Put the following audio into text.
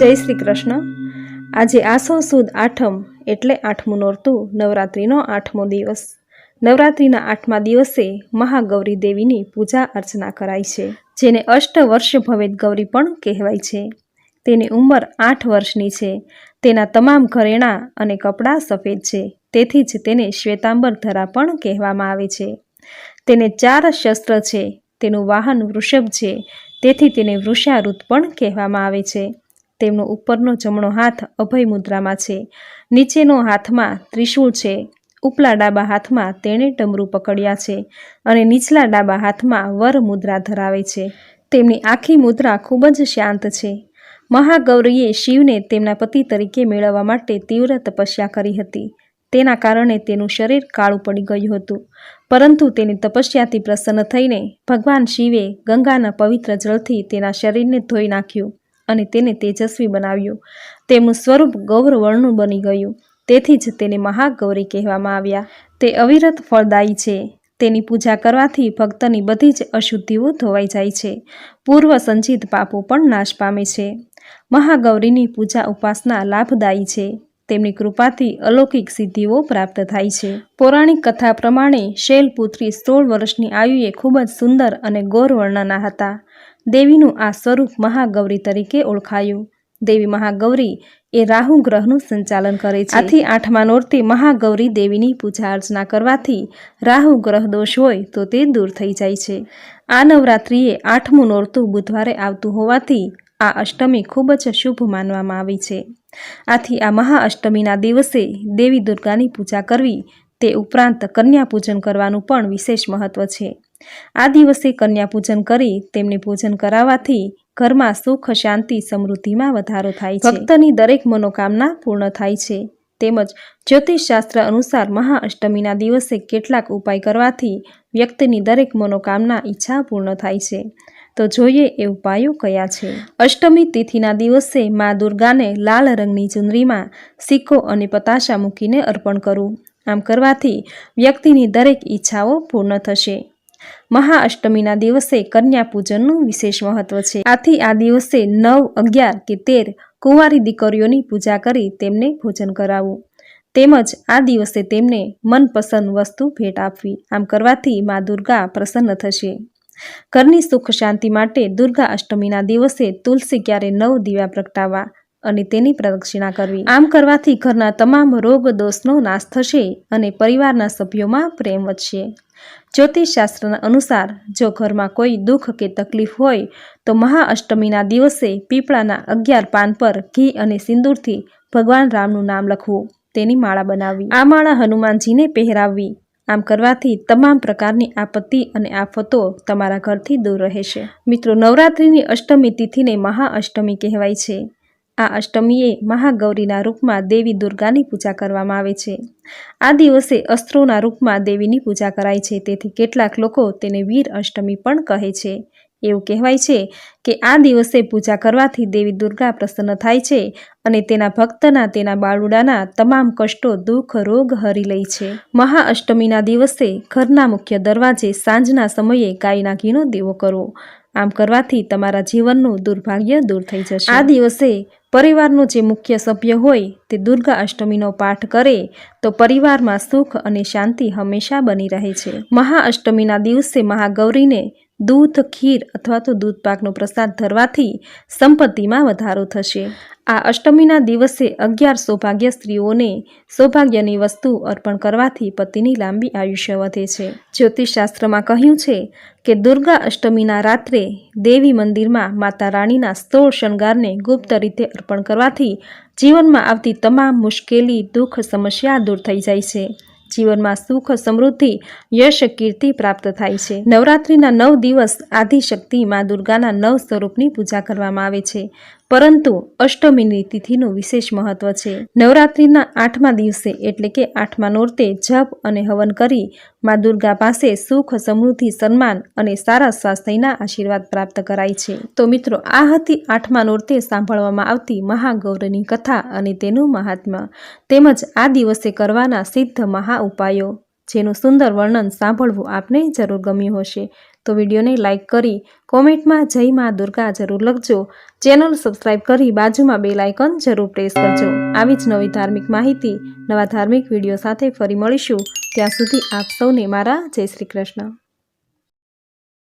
જય શ્રી કૃષ્ણ. આજે આસો સુદ આઠમ એટલે આઠમું નોરતું નવરાત્રિનો આઠમો દિવસ. નવરાત્રિના આઠમા દિવસે મહાગૌરી દેવીની પૂજા અર્ચના કરાય છે, જેને અષ્ટ વર્ષ ભવેદ ગૌરી પણ કહેવાય છે. તેની ઉંમર આઠ વર્ષની છે. તેના તમામ ઘરેણાં અને કપડાં સફેદ છે. તેથી જ તેને શ્વેતાંબર ધરા પણ કહેવામાં આવે છે. તેને ચાર શસ્ત્ર છે. તેનું વાહન વૃષભ છે. તેથી તેને વૃષારૂત પણ કહેવામાં આવે છે. તેમનો ઉપરનો જમણો હાથ અભય મુદ્રામાં છે. નીચેનો હાથમાં ત્રિશૂળ છે. ઉપલા ડાબા હાથમાં તેણે ડમરું પકડ્યા છે અને નીચલા ડાબા હાથમાં વર મુદ્રા ધરાવે છે. તેમની આખી મુદ્રા ખૂબ જ શાંત છે. મહાગૌરીએ શિવને તેમના પતિ તરીકે મેળવવા માટે તીવ્ર તપસ્યા કરી હતી. તેના કારણે તેનું શરીર કાળું પડી ગયું હતું. પરંતુ તેની તપસ્યાથી પ્રસન્ન થઈને ભગવાન શિવે ગંગાના પવિત્ર જળથી તેના શરીરને ધોઈ નાખ્યું. અને તેને તેજસ્વી બનાવ્યું. તેમનું સ્વરૂપ ગૌરવર્ણનું બની ગયું. તેથી જ તેને મહાગૌરી કહેવામાં આવ્યા. તે અવિરત ફળદાયી છે. તેની પૂજા કરવાથી ભક્તની બધી જ અશુદ્ધિઓ ધોવાઈ જાય છે. પૂર્વ સંચિત પાપો પણ નાશ પામે છે. મહાગૌરીની પૂજા ઉપાસના લાભદાયી છે. તેમની કૃપાથી અલૌકિક સિદ્ધિઓ પ્રાપ્ત થાય છે. પૌરાણિક કથા પ્રમાણે શૈલપુત્રી સોળ વર્ષની આયુએ ખૂબ જ સુંદર અને ગૌર વર્ણના હતા. દેવીનું આ સ્વરૂપ મહાગૌરી તરીકે ઓળખાયું. દેવી મહાગૌરી એ રાહુ ગ્રહનું સંચાલન કરે છે. આથી આઠમા નોરતે મહાગૌરી દેવીની પૂજા અર્ચના કરવાથી રાહુ ગ્રહ દોષ હોય તો તે દૂર થઈ જાય છે. આ નવરાત્રિએ આઠમું નોરતું બુધવારે આવતું હોવાથી આ અષ્ટમી ખૂબ જ શુભ માનવામાં આવી છે. આથી આ મહાઅષ્ટમીના દિવસે દેવી દુર્ગાની પૂજા કરવી, તે ઉપરાંત કન્યા પૂજન કરવાનું પણ વિશેષ મહત્વ છે. આ દિવસે કન્યા પૂજન કરી તેમને પૂજન કરાવવાથી ઘરમાં સુખ, શાંતિ, સમૃદ્ધિમાં વધારો થાય છે. ભક્તની દરેક મનોકામના પૂર્ણ થાય છે. તેમજ જ્યોતિષશાસ્ત્ર અનુસાર મહાઅષ્ટમીના દિવસે કેટલાક ઉપાય કરવાથી વ્યક્તિની દરેક મનોકામના ઈચ્છા પૂર્ણ થાય છે. તો જોઈએ એ ઉપાયો કયા છે. અષ્ટમી તિથિના દિવસે મા દુર્ગાને લાલ રંગની ચુંદરીમાં સિક્કો અને પતાશા મૂકીને અર્પણ કરવું. આમ કરવાથી વ્યક્તિની દરેક ઈચ્છાઓ પૂર્ણ થશે. મહાઅષ્ટમીના દિવસે કન્યા પૂજનનું વિશેષ મહત્વ છે. આથી આ દિવસે નવ, અગિયાર કે તેર કુંવારી દીકરીઓની પૂજા કરી તેમને ભોજન કરાવવું. તેમજ આ દિવસે તેમને મનપસંદ વસ્તુ ભેટ આપવી. આમ કરવાથી મા દુર્ગા પ્રસન્ન થશે. ઘરની સુખ શાંતિ માટે દુર્ગા અષ્ટમીના દિવસે તુલસી ક્યારે નવ દીવા પ્રગટાવવા અને તેની પ્રદક્ષિણા કરવી. આમ કરવાથી ઘરના તમામ રોગ દોષનો નાશ થશે અને પરિવારના સભ્યોમાં પ્રેમ વધશે. જ્યોતિષશાસ્ત્રના અનુસાર, જો ઘરમાં કોઈ દુઃખ કે તકલીફ હોય, તો મહાઅષ્ટમીના દિવસે પીપળાના અગિયાર પાન પર ઘી અને સિંદૂરથી ભગવાન રામનું નામ લખવું, તેની માળા બનાવવી. આ માળા હનુમાનજીને પહેરાવવી. આમ કરવાથી તમામ પ્રકારની આપત્તિ અને આફતો તમારા ઘરથી દૂર રહેશે મિત્રો, નવરાત્રિની અષ્ટમી તિથિને મહાઅષ્ટમી કહેવાય છે. આ અષ્ટમીએ મહાગૌરીના રૂપમાં દેવી દુર્ગાની પૂજા કરવામાં આવે છે. આ દિવસે અસ્ત્રોના રૂપમાં દેવીની પૂજા કરાય છે, તેથી કેટલાક લોકો તેને વીર અષ્ટમી પણ કહે છે. એવું કહેવાય છે કે આ દિવસે પૂજા કરવાથી દેવી દુર્ગા પ્રસન્ન થાય છે અને તેના ભક્તના, તેના બાળુડાના તમામ કષ્ટો, દુઃખ, રોગ હરી લે છે. મહાઅષ્ટમીના દિવસે ઘરના મુખ્ય દરવાજે સાંજના સમયે ગાયના ઘીનો દેવો કરવો આમ કરવાથી તમારા જીવનનું દુર્ભાગ્ય દૂર થઈ જશે. આ દિવસે પરિવારનો જે મુખ્ય સભ્ય હોય તે દુર્ગા અષ્ટમીનો પાઠ કરે તો પરિવારમાં સુખ અને શાંતિ હંમેશા બની રહે છે. મહાઅષ્ટમીના દિવસે મહાગૌરીને દૂધ, ખીર અથવા તો દૂધ પાકનો પ્રસાદ ધરવાથી સંપત્તિમાં વધારો થશે. આ અષ્ટમીના દિવસે અગિયાર સૌભાગ્ય સ્ત્રીઓને સૌભાગ્યની વસ્તુ અર્પણ કરવાથી પતિની લાંબી આયુષ્ય વધે છે. જ્યોતિષશાસ્ત્રમાં કહ્યું છે કે દુર્ગા અષ્ટમીના રાત્રે દેવી મંદિરમાં માતા રાણીના સ્થળ શણગારને ગુપ્ત રીતે અર્પણ કરવાથી જીવનમાં આવતી તમામ મુશ્કેલી, દુઃખ, સમસ્યા દૂર થઈ જાય છે. જીવનમાં સુખ, સમૃદ્ધિ, યશ, કીર્તિ પ્રાપ્ત થાય છે. નવરાત્રિના નવ દિવસ આદિશક્તિ માં દુર્ગાના નવ સ્વરૂપની પૂજા કરવામાં આવે છે. પરંતુ અષ્ટમીની તિથિનું વિશેષ મહત્વ છે. નવરાત્રિના આઠમા દિવસે એટલે કે આઠમા નોરતે જપ અને હવન કરી મા દુર્ગા પાસે સુખ, સમૃદ્ધિ, સન્માન અને સારા સ્વાસ્થ્યના આશીર્વાદ પ્રાપ્ત કરાય છે. તો મિત્રો, આ હતી આઠમા નોરતે સાંભળવામાં આવતી મહાગૌરની કથા અને તેનું મહાત્મ્ય. તેમજ આ દિવસે કરવાના સિદ્ધ મહા ઉપાયો. જેનું સુંદર વર્ણન સાંભળવું આપને જરૂર ગમ્યું હશે. તો વિડીયોને લાઇક કરી, કોમેન્ટમાં જય મા દુર્ગા જરૂર લખજો. ચેનલ સબસ્ક્રાઇબ કરી બાજુમાં બે લાઇકન જરૂર પ્રેસ કરજો. આવી જ નવી ધાર્મિક માહિતી, નવા ધાર્મિક વીડિયો સાથે ફરી મળીશું. ત્યાં સુધી આપ સૌને મારા જય શ્રી કૃષ્ણ.